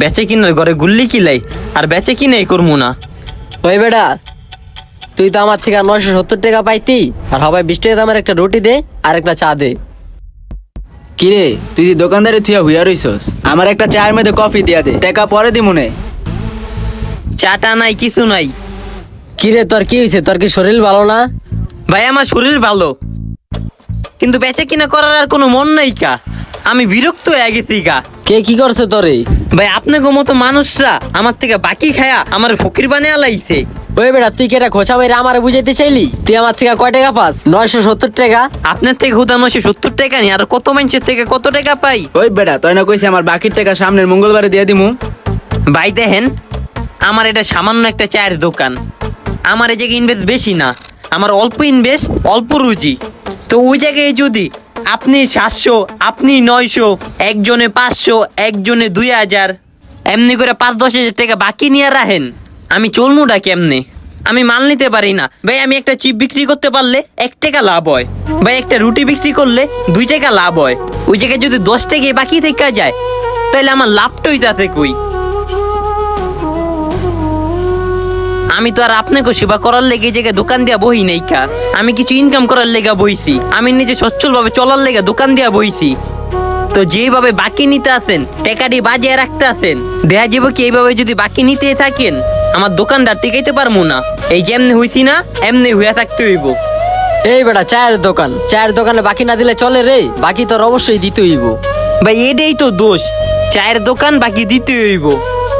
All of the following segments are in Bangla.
বেচে কিনার ঘরে গুল্লি কিলাই আর বেচে কিনাই করমু না। ওই বেটা তুই তো আমার থেকে নয়শো সত্তর টাকা পাইতি আর সবাই বিশ টাকা দামের একটা রুটি দে আর একটা চা দে। কিরে তুই যে দোকানদারে থুয়া হুইয়া রইছস আমার একটা চায়ের মধ্যে কফি দিয়া দে টাকা পরে দি মনে চাটা নাই কিছু নাই। কিরে তোর কি হয়েছে তোর কি শরীর ভালো না? ভাই আমার শরীর ভালো। কিন্তু বেচে কিনা করার আর কোনো মন নাই কা। আমি বিরক্ত হয়ে গেছি গা। কে কি করছে তোরে? ভাই আপনাকে মতো মানুষরা আমার থেকে বাকি খায়া আমার ফকির বানিয়ে লাইছে। ওই বেটা তুই কি এটা খোঁচা মেরে আমার বুঝাইতে চাইলি? তুই আমার থেকে কয় টাকা পাস? নয়শো সত্তর টাকা? আপনার থেকে হুদা নয়শো সত্তর টাকা নি আর কত মানুষের থেকে কত টাকা পাই? ওই বেটা তুই না কইছে আমার বাকির টাকা সামনের মঙ্গলবারে দিয়ে দিমু? ভাই দেখেন আমার এটা সামান্য একটা চায়ের দোকান। আমার এই জায়গায় ইনভেস্ট বেশি না। আমার অল্প ইনভেস্ট অল্প রুজি। তো ওই জায়গায় যদি আপনি সাতশো, আপনি নয়শো, একজনে পাঁচশো, একজনে দুই হাজার। এমনি করে পাঁচ, দশ হাজার টাকা বাকি নিয়ে রাখেন। আমি চলমুটা কেমনে? আমি মাল নিতে পারি না। ভাই, আমি একটা চিপ বিক্রি করতে পারলে এক টাকা লাভ হয়। ভাই, একটা রুটি বিক্রি করলে দুই টাকা লাভ হয়। ওই জায়গায় যদি দশ টাকা বাকি থেকে যায় তাহলে আমার লাভটাই তাতে কই? আমি তো আর আপনাকে সেবা করার লেগে জায়গায় দোকান দেওয়া বহি নাই কা। আমি কিছু ইনকাম করার লেগা বইছি। আমি নিজে সচ্ছল ভাবে চলার লেগে দোকান দেওয়া বইছি। তো যেভাবে বাকি নিতে আসেন টাকাটি বাজিয়ে রাখতে আসেন দেয়া যাব কি এইভাবে যদি বাকি নিতে থাকেন আমার দোকানদার টিকাইতে পারব না। এই যে এমনি হইছি না এমনি হইয়া থাকতে হইব। এই বেটা চায়ের দোকান। চায়ের দোকানে বাকি না দিলে চলে রে বাকি তোর অবশ্যই দিতে হইব। ভাই এটাই তো দোষ। চায়ের দোকান বাকি দিতে হইব।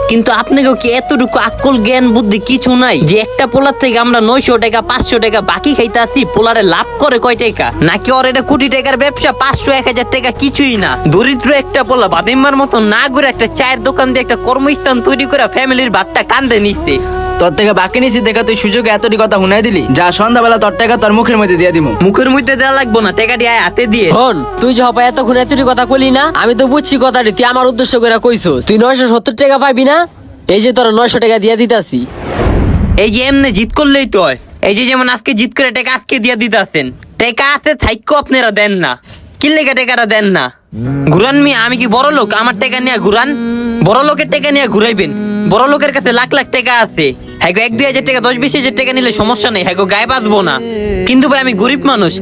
কিন্তু আপনাকেও কি এতটুকু আকল জ্ঞান বুদ্ধি কিছু নাই? যে একটা পোলার থেকে আমরা নয়শো টাকা, পাঁচশো টাকা বাকি খাইতে আসি পোলারে লাভ করে কয় টাকা? নাকি ওর এটা কোটি টাকার ব্যবসা, পাঁচশো, এক হাজার টাকা কিছুই না? দরিদ্র একটা পোলা বাদিম্মার মতো না ঘুরে একটা চায়ের দোকান দিয়ে একটা কর্মস্থান তৈরি করে ফ্যামিলির ভাতটা কান্দে নিচ্ছে তোর থেকে বাকি নিছি দেখা তুই সুযোগে এতটি কথা শুনাই দিলি। যা সন্ধ্যাবেলা তোর টাকা তোর মুখের মধ্যে দিয়ে দিমু। মুখের মধ্যে দেওয়া লাগবো না টাকাটি আয় হাতে দিয়ে। হন তুই যে হবা এতক্ষণ এতটি কথা কইলি না আমি তো বুঝছি কথাটি তুই আমার উদ্দেশ্য করে কইছো তুই নয়শো সত্তর টাকা পাবি না? এই যে তোর নয়শো টাকা দিয়ে দিতাছি। এই যে এমনি জিত করলেই তো হয়। এই যে যেমন আজকে জিত করে টাকা আজকে দিয়ে দিতেছেন। টাকা আছে থাইকো আপনারা দেন না। কি লেগে টাকাটা দেন না? ঘুরান মিয়া আমি কি বড় লোক? আমার টাকা নিয়ে ঘুরান। বড় লোকের টাকা নিয়ে ঘুরাইবেন। বড় লোকের কাছে লাখ লাখ টাকা আছে। হ্যাঁ গো, এক দুই হাজার টাকা দশ বিশ হাজার টাকা নিলে সমস্যা নেই। হ্যাঁ গো, গায়ে বাঁচবো না। কিন্তু ভাই আমি গরিব মানুষ।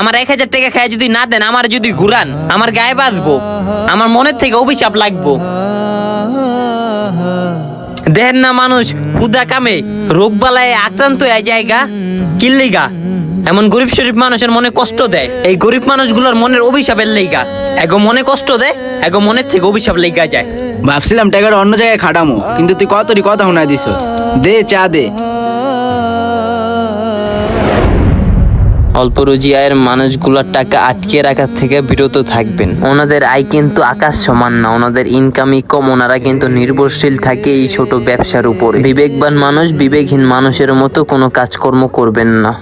আমার এক হাজার টাকা খায় যদি না দেন আমার যদি ঘুরান আমার গায়ে বাঁচবো আমার মনের থেকে অভিশাপ লাগবো। দেন না মানুষ উদা কামে রোগ বালায় আক্রান্ত হয়ে জায়গা কিল্লিগা এমন গরিব শরীফ মানুষের মনে কষ্ট দেয়। এই গরিব মানুষগুলোর মনের অভিশাপের লেগা। এগো মনে কষ্ট দেয়, এগো মনের থেকে অভিশাপ লেগা যায়। ভাবছিলাম টাকাটা অন্য জায়গায় খাটামো, কিন্তু তুই কতরি কথা শোনা দিছ দে, চা দে। অল্প রুজি আয়ের মানুষগুলোর টাকা আটকে রাখার থেকে বিরত থাকবেন। ওনাদের আয় কিন্তু আকাশ সমান না, ওনাদের ইনকামই কম, ওনারা কিন্তু নির্ভরশীল থাকে এই ছোট ব্যবসার উপরে। বিবেকবান মানুষ বিবেকহীন মানুষের মতো কোনো কাজকর্ম করবেন না।